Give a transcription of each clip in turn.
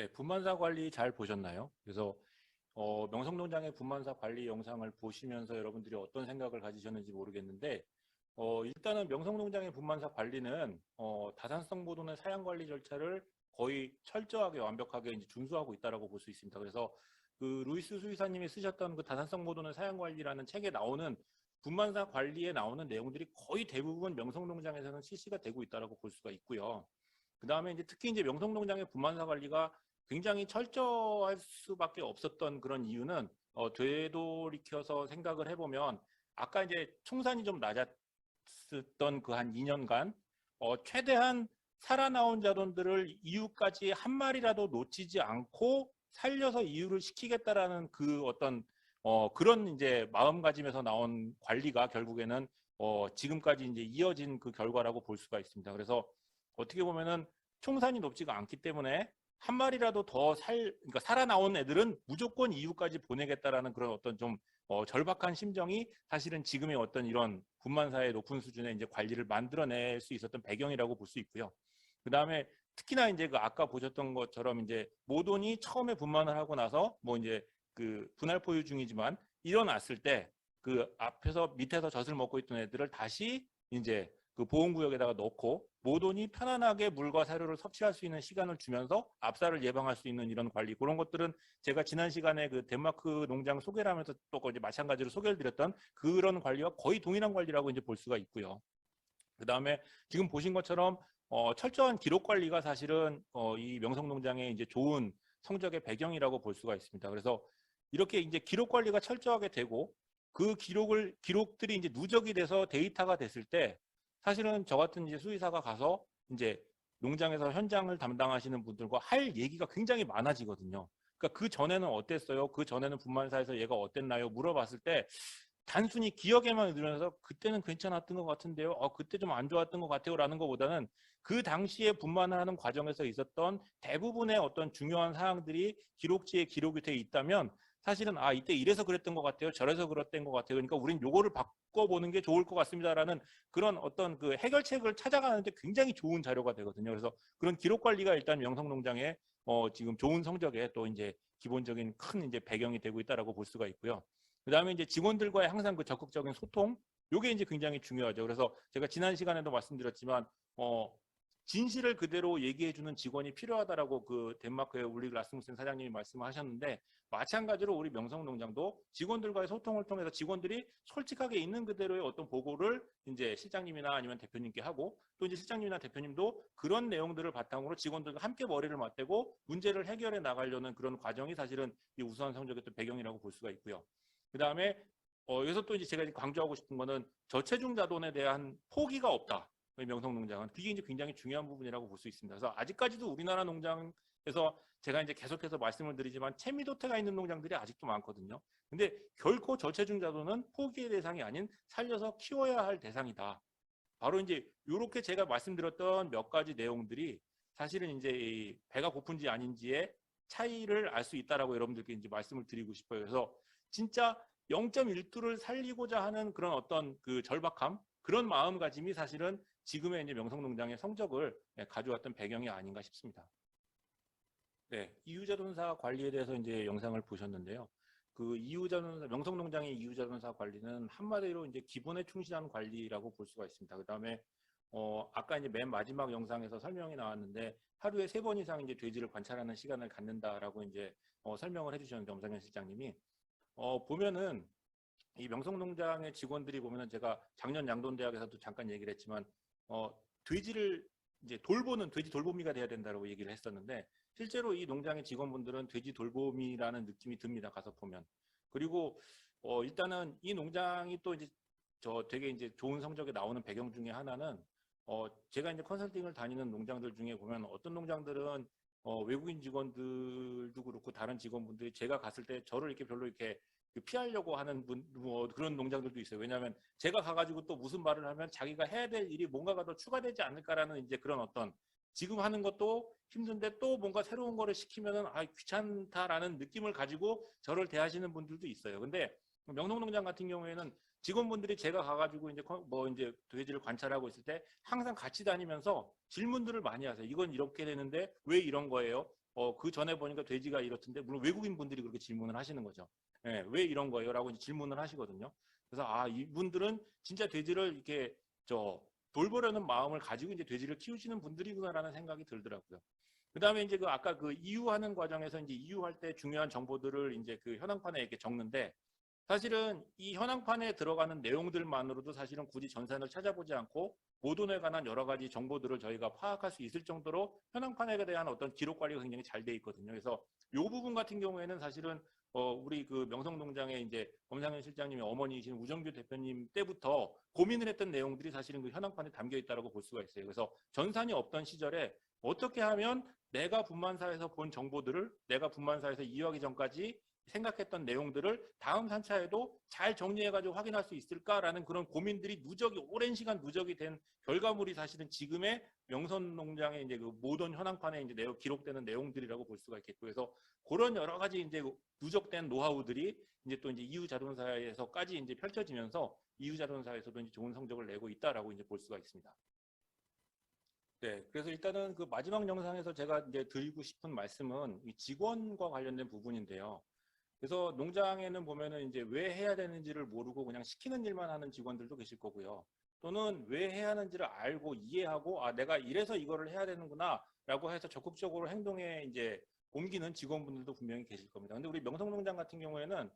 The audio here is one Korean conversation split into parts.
네, 분만사 관리 잘 보셨나요? 그래서 어, 명성농장의 분만사 관리 영상을 보시면서 여러분들이 어떤 생각을 가지셨는지 모르겠는데 어, 일단은 명성농장의 분만사 관리는 어, 다산성 보존의 사양 관리 절차를 거의 철저하게 완벽하게 이제 준수하고 있다라고 볼 수 있습니다. 그래서 그 루이스 수의사님이 쓰셨던 그 다산성 보존의 사양 관리라는 책에 나오는 분만사 관리에 나오는 내용들이 거의 대부분 명성농장에서는 실시가 되고 있다라고 볼 수가 있고요. 그 다음에 이제 특히 이제 명성농장의 분만사 관리가 굉장히 철저할 수밖에 없었던 그런 이유는 어, 되돌이켜서 생각을 해보면 아까 이제 총산이 좀 낮았던 그 한 2년간 어, 최대한 살아나온 자돈들을 이유까지 한 마리라도 놓치지 않고 살려서 이유를 시키겠다라는 그 어떤 어, 그런 이제 마음가짐에서 나온 관리가 결국에는 어, 지금까지 이제 이어진 그 결과라고 볼 수가 있습니다. 그래서 어떻게 보면은 총산이 높지가 않기 때문에 한 마리라도 더 살, 그러니까 살아나온 애들은 무조건 이유까지 보내겠다라는 그런 어떤 좀 어, 절박한 심정이 사실은 지금의 어떤 이런 분만사의 높은 수준의 이제 관리를 만들어낼 수 있었던 배경이라고 볼 수 있고요. 그 다음에 특히나 이제 그 아까 보셨던 것처럼 이제 모돈이 처음에 분만을 하고 나서 뭐 이제 그 분할 포유 중이지만 일어났을 때 그 앞에서 밑에서 젖을 먹고 있던 애들을 다시 이제 그 보온구역에다가 넣고 모돈이 편안하게 물과 사료를 섭취할 수 있는 시간을 주면서 압사를 예방할 수 있는 이런 관리 그런 것들은 제가 지난 시간에 그 덴마크 농장 소개를 하면서 또 이제 마찬가지로 소개를 드렸던 그런 관리와 거의 동일한 관리라고 이제 볼 수가 있고요. 그 다음에 지금 보신 것처럼 어, 철저한 기록 관리가 사실은 어, 이 명성농장의 이제 좋은 성적의 배경이라고 볼 수가 있습니다. 그래서 이렇게 이제 기록 관리가 철저하게 되고 그 기록을 기록들이 이제 누적이 돼서 데이터가 됐을 때 사실은 저 같은 이제 수의사가 가서 이제 농장에서 현장을 담당하시는 분들과 할 얘기가 굉장히 많아지거든요. 그러니까 그 전에는 어땠어요? 그 전에는 분만사에서 얘가 어땠나요? 물어봤을 때 단순히 기억에만 들면서 그때는 괜찮았던 것 같은데요. 어, 그때 좀 안 좋았던 것 같아요. 라는 것보다는 그 당시에 분만을 하는 과정에서 있었던 대부분의 어떤 중요한 사항들이 기록지에 기록이 돼 있다면 사실은 아 이때 이래서 그랬던 것 같아요. 저래서 그랬던 것 같아요. 그러니까 우린 요거를 바꿔보는 게 좋을 것 같습니다라는 그런 어떤 그 해결책을 찾아가는데 굉장히 좋은 자료가 되거든요. 그래서 그런 기록 관리가 일단 명성농장의 어, 지금 좋은 성적에 또 이제 기본적인 큰 이제 배경이 되고 있다라고 볼 수가 있고요. 그 다음에 이제 직원들과의 항상 그 적극적인 소통, 요게 이제 굉장히 중요하죠. 그래서 제가 지난 시간에도 말씀드렸지만, 어, 진실을 그대로 얘기해주는 직원이 필요하다라고 그 덴마크의 울리 라스무센 사장님이 말씀하셨는데 마찬가지로 우리 명성농장도 직원들과의 소통을 통해서 직원들이 솔직하게 있는 그대로의 어떤 보고를 이제 실장님이나 아니면 대표님께 하고 또 이제 실장님이나 대표님도 그런 내용들을 바탕으로 직원들과 함께 머리를 맞대고 문제를 해결해 나가려는 그런 과정이 사실은 이 우수한 성적의 또 배경이라고 볼 수가 있고요. 그 다음에 어, 여기서 또 이제 제가 강조하고 싶은 거는 저체중 자돈에 대한 포기가 없다. 명성 농장은 그게 이제 굉장히 중요한 부분이라고 볼 수 있습니다. 그래서 아직까지도 우리나라 농장에서 제가 이제 계속해서 말씀을 드리지만 채미도태가 있는 농장들이 아직도 많거든요. 근데 결코 저체중 자돈은 포기의 대상이 아닌 살려서 키워야 할 대상이다. 바로 이제 이렇게 제가 말씀드렸던 몇 가지 내용들이 사실은 이제 이 배가 고픈지 아닌지의 차이를 알 수 있다라고 여러분들께 이제 말씀을 드리고 싶어요. 그래서 진짜 0.1두를 살리고자 하는 그런 어떤 그 절박함 그런 마음가짐이 사실은 지금의 이제 명성농장의 성적을 예, 가져왔던 배경이 아닌가 싶습니다. 네, 이유자동사 관리에 대해서 이제 영상을 보셨는데요. 그 이유자동사 명성농장의 이유자동사 관리는 한마디로 이제 기본에 충실한 관리라고 볼 수가 있습니다. 그 다음에 어 아까 이제 맨 마지막 영상에서 설명이 나왔는데 하루에 세 번 이상 이제 돼지를 관찰하는 시간을 갖는다라고 이제 어 설명을 해주셨는데 엄상현 실장님이 어 보면은 이 명성농장의 직원들이 보면은 제가 작년 양돈대학에서도 잠깐 얘기를 했지만 어 돼지를 이제 돌보는 돼지 돌보미가 돼야 된다고 얘기를 했었는데 실제로 이 농장의 직원분들은 돼지 돌보미라는 느낌이 듭니다. 가서 보면. 그리고 어 일단은 이 농장이 또 이제 저 되게 이제 좋은 성적이 나오는 배경 중에 하나는 어 제가 이제 컨설팅을 다니는 농장들 중에 보면 어떤 농장들은 어 외국인 직원들도 그렇고 다른 직원분들이 제가 갔을 때 저를 이렇게 별로 이렇게 그 피하려고 하는 분, 뭐 그런 농장들도 있어요. 왜냐하면 제가 가가지고 또 무슨 말을 하면 자기가 해야 될 일이 뭔가가 더 추가되지 않을까라는 이제 그런 어떤 지금 하는 것도 힘든데 또 뭔가 새로운 거를 시키면은 아 귀찮다라는 느낌을 가지고 저를 대하시는 분들도 있어요. 근데 명동농장 같은 경우에는 직원분들이 제가 가가지고 이제 뭐 이제 돼지를 관찰하고 있을 때 항상 같이 다니면서 질문들을 많이 하세요. 이건 이렇게 되는데 왜 이런 거예요? 어, 그 전에 보니까 돼지가 이렇던데 물론 외국인 분들이 그렇게 질문을 하시는 거죠. 예, 왜 이런 거예요?라고 이제 질문을 하시거든요. 그래서 아 이분들은 진짜 돼지를 이렇게 저 돌보려는 마음을 가지고 이제 돼지를 키우시는 분들이구나라는 생각이 들더라고요. 그다음에 이제 그 아까 그 이유하는 과정에서 이제 이유할 때 중요한 정보들을 이제 그 현황판에 이렇게 적는데 사실은 이 현황판에 들어가는 내용들만으로도 사실은 굳이 전산을 찾아보지 않고 모돈에 관한 여러 가지 정보들을 저희가 파악할 수 있을 정도로 현황판에 대한 어떤 기록 관리가 굉장히 잘 돼 있거든요. 그래서 이 부분 같은 경우에는 사실은 어 우리 그 명성농장의 이제 검상현 실장님의 어머니이신 우정규 대표님 때부터 고민을 했던 내용들이 사실은 그 현황판에 담겨 있다라고 볼 수가 있어요. 그래서 전산이 없던 시절에 어떻게 하면 내가 분만사에서 본 정보들을 내가 분만사에서 이용하기 전까지 생각했던 내용들을 다음 3차에도 잘 정리해가지고 확인할 수 있을까라는 그런 고민들이 누적이 오랜 시간 누적이 된 결과물이 사실은 지금의 명선 농장의 이제 그 모든 현황판에 이제 내용 기록되는 내용들이라고 볼 수가 있겠고 그래서 그런 여러 가지 이제 누적된 노하우들이 이제 또 이제 이후 자동사에서까지 이제 펼쳐지면서 이후 자동사에서도 이제 좋은 성적을 내고 있다라고 이제 볼 수가 있습니다. 네, 그래서 일단은 그 마지막 영상에서 제가 이제 드리고 싶은 말씀은 이 직원과 관련된 부분인데요. 그래서 농장에는 보면은 이제 왜 해야 되는지를 모르고 그냥 시키는 일만 하는 직원들도 계실 거고요. 또는 왜 해야 하는지를 알고 이해하고 아 내가 이래서 이거를 해야 되는구나라고 해서 적극적으로 행동에 이제 옮기는 직원분들도 분명히 계실 겁니다. 근데 우리 명성농장 같은 경우에는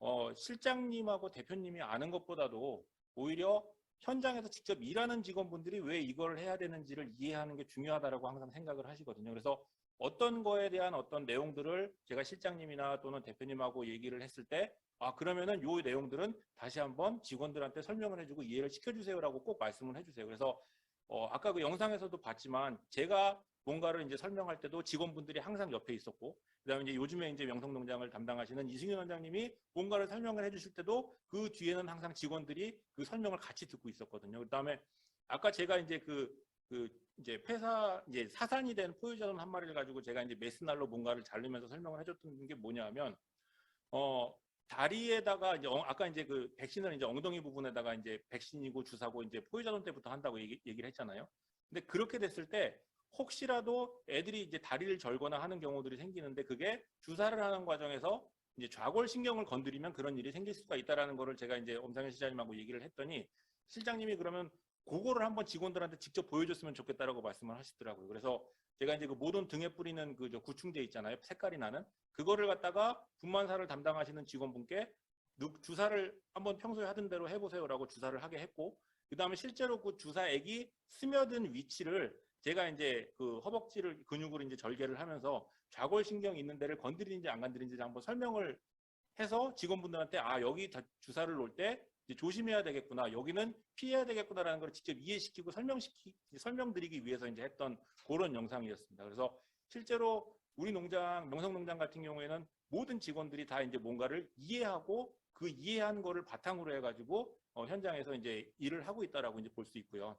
어, 실장님하고 대표님이 아는 것보다도 오히려 현장에서 직접 일하는 직원분들이 왜 이걸 해야 되는지를 이해하는 게 중요하다라고 항상 생각을 하시거든요. 그래서 어떤 거에 대한 어떤 내용들을 제가 실장님이나 또는 대표님하고 얘기를 했을 때, 아, 그러면은 요 내용들은 다시 한번 직원들한테 설명을 해주고 이해를 시켜주세요라고 꼭 말씀을 해주세요. 그래서, 어, 아까 그 영상에서도 봤지만 제가 뭔가를 이제 설명할 때도 직원분들이 항상 옆에 있었고, 그 다음에 이제 요즘에 이제 명성농장을 담당하시는 이승윤 원장님이 뭔가를 설명을 해주실 때도 그 뒤에는 항상 직원들이 그 설명을 같이 듣고 있었거든요. 그 다음에 아까 제가 이제 그, 그 이제 폐사 이제 사산이 된 포유자돈 한 마리를 가지고 제가 이제 메스날로 뭔가를 자르면서 설명을 해줬던 게 뭐냐면 어 다리에다가 이제 어, 아까 이제 그 백신을 이제 엉덩이 부분에다가 이제 백신이고 주사고 이제 포유자돈 때부터 한다고 얘기, 얘기를 했잖아요. 근데 그렇게 됐을 때 혹시라도 애들이 이제 다리를 절거나 하는 경우들이 생기는데 그게 주사를 하는 과정에서 이제 좌골 신경을 건드리면 그런 일이 생길 수가 있다라는 거를 제가 이제 엄상현 시장님하고 얘기를 했더니 실장님이 그러면 그거를 한번 직원들한테 직접 보여줬으면 좋겠다라고 말씀을 하시더라고요. 그래서 제가 이제 그 모든 등에 뿌리는 그저 구충제 있잖아요. 색깔이 나는 그거를 갖다가 분만사를 담당하시는 직원분께 주사를 한번 평소에 하던 대로 해보세요라고 주사를 하게 했고 그 다음에 실제로 그 주사액이 스며든 위치를 제가 이제 그 허벅지를 근육으로 이제 절개를 하면서 좌골신경 있는 데를 건드리는지 안 건드리는지 한번 설명을 해서 직원분들한테 아 여기 주사를 놓을 때 조심해야 되겠구나 여기는 피해야 되겠구나라는 걸 직접 이해시키고 설명시키 설명드리기 위해서 이제 했던 그런 영상이었습니다. 그래서 실제로 우리 농장 명성농장 같은 경우에는 모든 직원들이 다 이제 뭔가를 이해하고 그 이해한 거를 바탕으로 해가지고 어, 현장에서 이제 일을 하고 있다라고 이제 볼 수 있고요.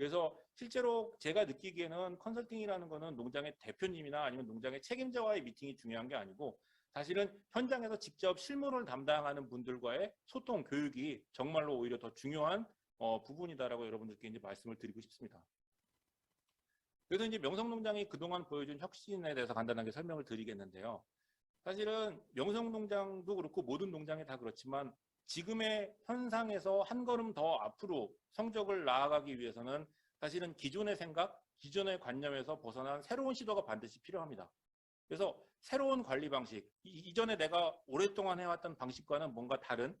그래서 실제로 제가 느끼기에는 컨설팅이라는 거는 농장의 대표님이나 아니면 농장의 책임자와의 미팅이 중요한 게 아니고 사실은 현장에서 직접 실무를 담당하는 분들과의 소통, 교육이 정말로 오히려 더 중요한 어, 부분이다라고 여러분들께 이제 말씀을 드리고 싶습니다. 그래서 이제 명성농장이 그동안 보여준 혁신에 대해서 간단하게 설명을 드리겠는데요. 사실은 명성농장도 그렇고 모든 농장이 다 그렇지만 지금의 현상에서 한 걸음 더 앞으로 성적을 나아가기 위해서는 사실은 기존의 생각, 기존의 관념에서 벗어난 새로운 시도가 반드시 필요합니다. 그래서 새로운 관리 방식, 이전에 내가 오랫동안 해왔던 방식과는 뭔가 다른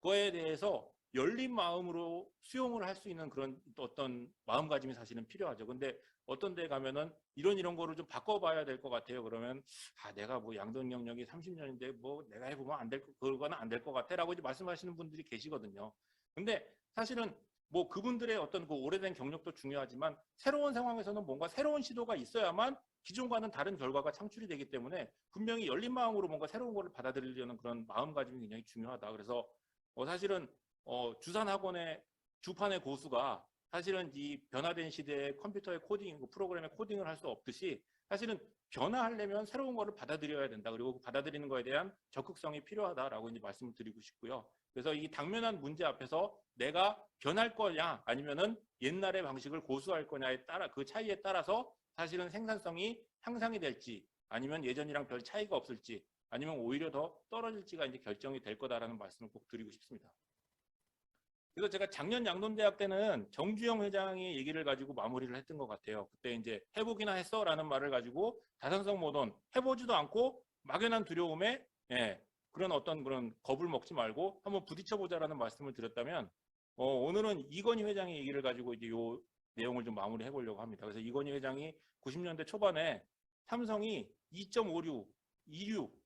거에 대해서 열린 마음으로 수용을 할 수 있는 그런 어떤 마음가짐이 사실은 필요하죠. 근데 어떤 데 가면은 이런 이런 거를 좀 바꿔봐야 될 것 같아요. 그러면 아 내가 뭐 양돈 경력이 30년인데 뭐 내가 해보면 안 될 그거는 안 될 것 같아라고 이제 말씀하시는 분들이 계시거든요. 근데 사실은 뭐 그분들의 어떤 그 오래된 경력도 중요하지만 새로운 상황에서는 뭔가 새로운 시도가 있어야만 기존과는 다른 결과가 창출이 되기 때문에 분명히 열린 마음으로 뭔가 새로운 것을 받아들이려는 그런 마음가짐이 굉장히 중요하다. 그래서 어 사실은 어 주산학원의 주판의 고수가 사실은 이 변화된 시대에 컴퓨터의 코딩, 그 프로그램의 코딩을 할 수 없듯이 사실은 변화하려면 새로운 거를 받아들여야 된다. 그리고 그 받아들이는 거에 대한 적극성이 필요하다라고 이제 말씀을 드리고 싶고요. 그래서 이 당면한 문제 앞에서 내가 변할 거냐 아니면은 옛날의 방식을 고수할 거냐에 따라 그 차이에 따라서 사실은 생산성이 향상이 될지 아니면 예전이랑 별 차이가 없을지 아니면 오히려 더 떨어질지가 이제 결정이 될 거다라는 말씀을 꼭 드리고 싶습니다. 그래서 제가 작년 양돈대학 때는 정주영 회장이 얘기를 가지고 마무리를 했던 것 같아요. 그때 이제 해보기나 했어 라는 말을 가지고 다산성 모던 해보지도 않고 막연한 두려움에 예, 그런 어떤 그런 겁을 먹지 말고 한번 부딪혀보자라는 말씀을 드렸다면 어, 오늘은 이건희 회장의 얘기를 가지고 이제 요 내용을 좀 마무리해 보려고 합니다. 그래서 이건희 회장이 90년대 초반에 삼성이 2.56, 26,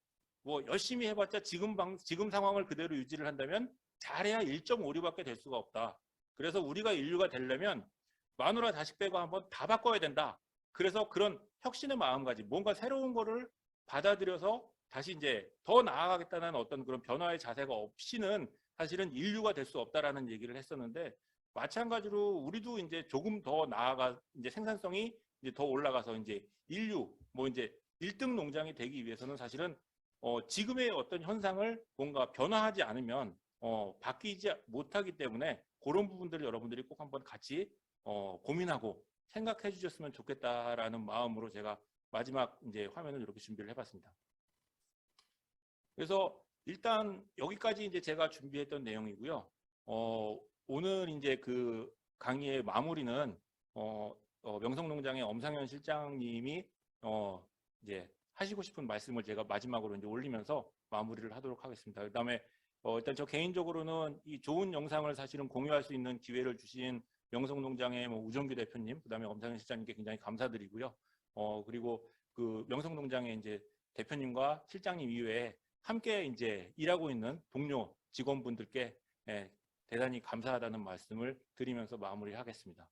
뭐 열심히 해봤자 지금 방, 지금 상황을 그대로 유지를 한다면 잘해야 1.56밖에 될 수가 없다. 그래서 우리가 인류가 되려면 마누라 자식 빼고 한번 다 바꿔야 된다. 그래서 그런 혁신의 마음가짐, 뭔가 새로운 거를 받아들여서 다시 이제 더 나아가겠다는 어떤 그런 변화의 자세가 없이는 사실은 인류가 될 수 없다라는 얘기를 했었는데 마찬가지로 우리도 이제 조금 더 나아가 이제 생산성이 이제 더 올라가서 이제 인류 뭐 이제 1등 농장이 되기 위해서는 사실은 어 지금의 어떤 현상을 뭔가 변화하지 않으면 어 바뀌지 못하기 때문에 그런 부분들을 여러분들이 꼭 한번 같이 어 고민하고 생각해 주셨으면 좋겠다라는 마음으로 제가 마지막 이제 화면을 이렇게 준비를 해봤습니다. 그래서 일단 여기까지 이제 제가 준비했던 내용이고요. 어, 오늘 이제 그 강의의 마무리는 어, 어, 명성농장의 엄상현 실장님이 어, 이제 하시고 싶은 말씀을 제가 마지막으로 이제 올리면서 마무리를 하도록 하겠습니다. 그다음에 어, 일단 저 개인적으로는 이 좋은 영상을 사실은 공유할 수 있는 기회를 주신 명성농장의 뭐 우정규 대표님, 그다음에 엄상현 실장님께 굉장히 감사드리고요. 어, 그리고 그 명성농장의 이제 대표님과 실장님 이외에 함께 이제 일하고 있는 동료 직원분들께 예, 대단히 감사하다는 말씀을 드리면서 마무리하겠습니다.